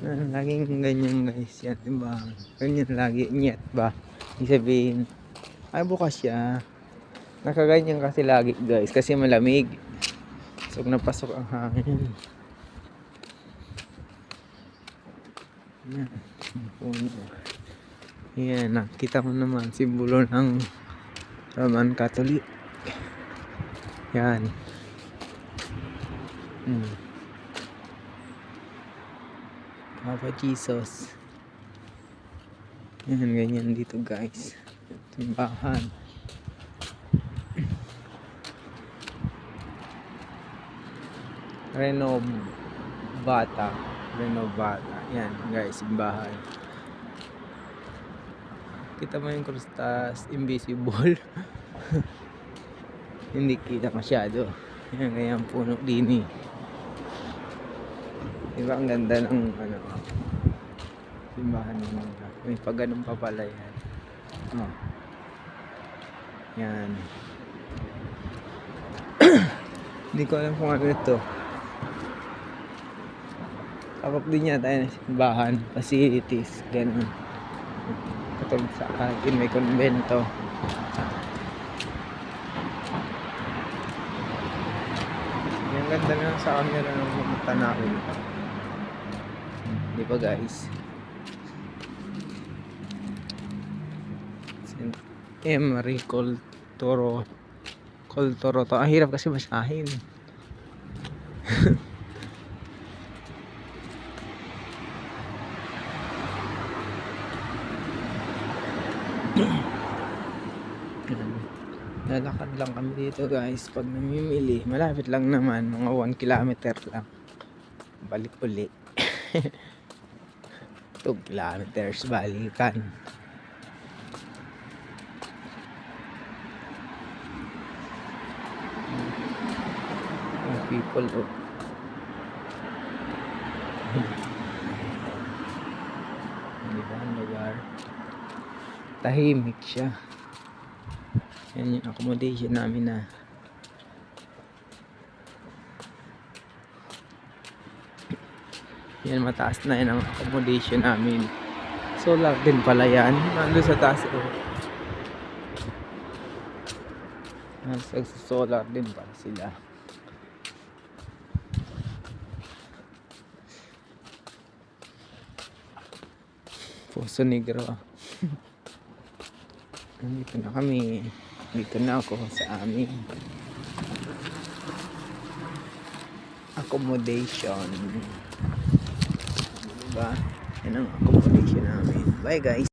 Laging ganyan guys. Yan, diba? Ganyan lagi. Nyet ba? Ibig sabihin, ay bukas siya. Nakaganyan kasi lagi guys. Kasi malamig. Ang hangin. Yan. ang puno. Yan, nakita mo naman. Simbolo ng Roman Catholic. Yan. Hmm. Papa Jesus. Yan, ganyan dito guys. Timbahan. Renovata. Renovata. Yan guys, simbahan. Kita mo yung krustas invisible. Hindi kita masyado. Yan, ganyan puno din eh. Diba ang ganda ng ano, simbahan nila. May pag ganun pa pala yan. Oh. Yan. Hindi ko alam kung ano ito. Kapag din yata yan, simbahan, facilities, ganun. Katulad sa atin, may konbento. Yung ganda na sa camera ng pumunta namin. Di ba guys? Emery Coltoro Coltoro to. Ang hirap kasi basahin. Lalakad lang kami dito guys pag namimili. Malapit lang naman, mga 1 kilometer lang. Balik uli. 2 kilometers balikan. People oh. Di ba ang lugar? Tahimik siya. Yan yung accommodation namin na yan mataas na yan ang accommodation namin solar din pala yan nandun sa taas oh. nasa solar din pala sila Poso Negro Nandito na kami. Dito na ako sa aming accommodation. Diba? Yan ang accommodation namin. Bye guys.